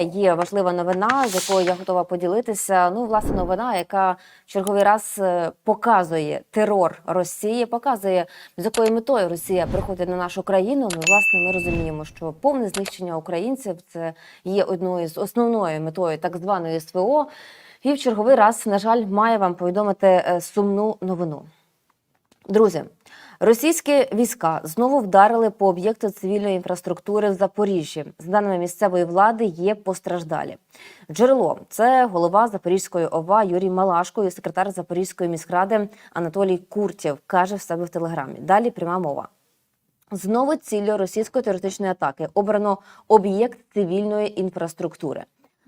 Є важлива новина, з якою я готова поділитися. Ну, власне, новина, яка в черговий раз е, показує терор Росії, показує з якою метою Росія приходить на нашу країну. Ну, власне, ми розуміємо, що повне знищення українців це є одною з основною метою так званої СВО. І в черговий раз, на жаль, має вам повідомити е, сумну новину. Друзі, російські війська знову вдарили по об'єкту цивільної інфраструктури в Запоріжжі. За даними місцевої влади, є постраждалі. Джерело це голова Запорізької ОВА Юрій Малашко і секретар Запорізької міськради Анатолій Куртєв каже в себе в телеграмі. Далі пряма мова. Знову ціллю російської терористичної атаки обрано об'єкт цивільної інфраструктури.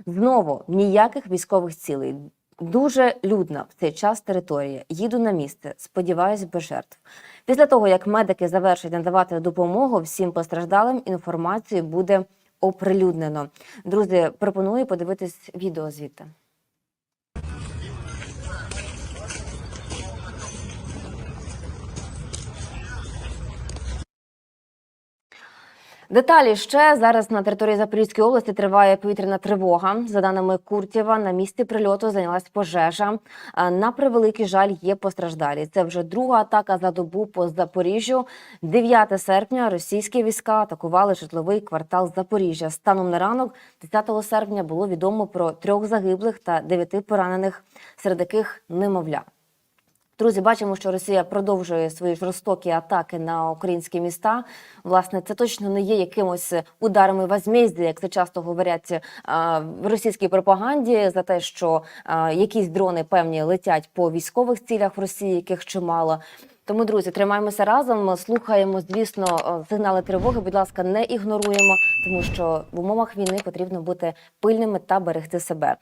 Знову ніяких військових цілей. Дуже людна в цей час територія. Їду на місце. Сподіваюсь, без жертв. Після того, як медики завершать надавати допомогу всім постраждалим, інформацію буде оприлюднено. Друзі, пропоную подивитись відео звідти. Деталі ще зараз на території Запорізької області триває повітряна тривога. За даними Куртєва, на місці прильоту зайнялась пожежа. А, На превеликий жаль, є постраждалі. Це вже друга атака за добу по Запоріжжю. 9 серпня російські війська атакували житловий квартал Запоріжжя. Станом на ранок, 10 серпня, було відомо про трьох загиблих та дев'яти поранених, серед яких немовля. Друзі, бачимо, що Росія продовжує свої жорстокі атаки на українські міста. Власне, це точно не є якимось ударами возмездя, як це часто говорять в російській пропаганді, за те, що якісь дрони певні летять по військових цілях в Росії, яких чимало. Тому, друзі, тримаємося разом, слухаємо, звісно, сигнали тривоги. Будь ласка, не ігноруємо, тому що в умовах війни потрібно бути пильними та берегти себе.